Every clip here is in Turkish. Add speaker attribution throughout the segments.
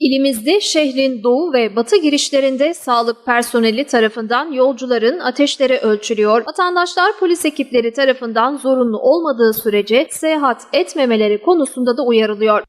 Speaker 1: İlimizde şehrin doğu ve batı girişlerinde sağlık personeli tarafından yolcuların ateşleri ölçülüyor. Vatandaşlar polis ekipleri tarafından zorunlu olmadığı sürece seyahat etmemeleri konusunda da uyarılıyor.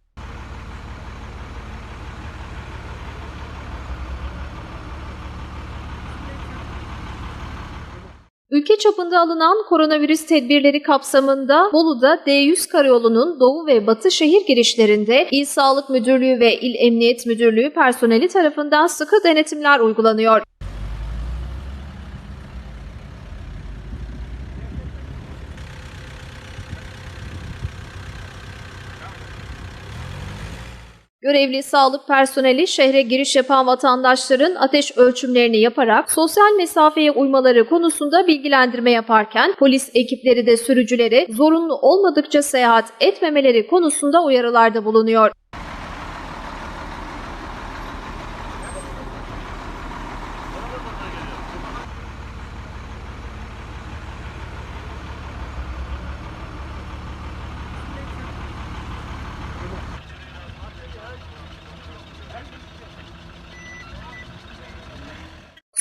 Speaker 1: Ülke çapında alınan koronavirüs tedbirleri kapsamında Bolu'da D100 karayolunun doğu ve batı şehir girişlerinde İl Sağlık Müdürlüğü ve İl Emniyet Müdürlüğü personeli tarafından sıkı denetimler uygulanıyor. Görevli sağlık personeli şehre giriş yapan vatandaşların ateş ölçümlerini yaparak sosyal mesafeye uymaları konusunda bilgilendirme yaparken polis ekipleri de sürücüleri zorunlu olmadıkça seyahat etmemeleri konusunda uyarılarda bulunuyor.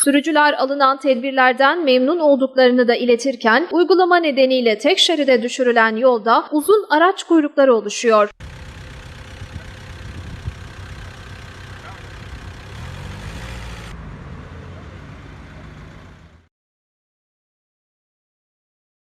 Speaker 1: Sürücüler alınan tedbirlerden memnun olduklarını da iletirken uygulama nedeniyle tek şeride düşürülen yolda uzun araç kuyrukları oluşuyor.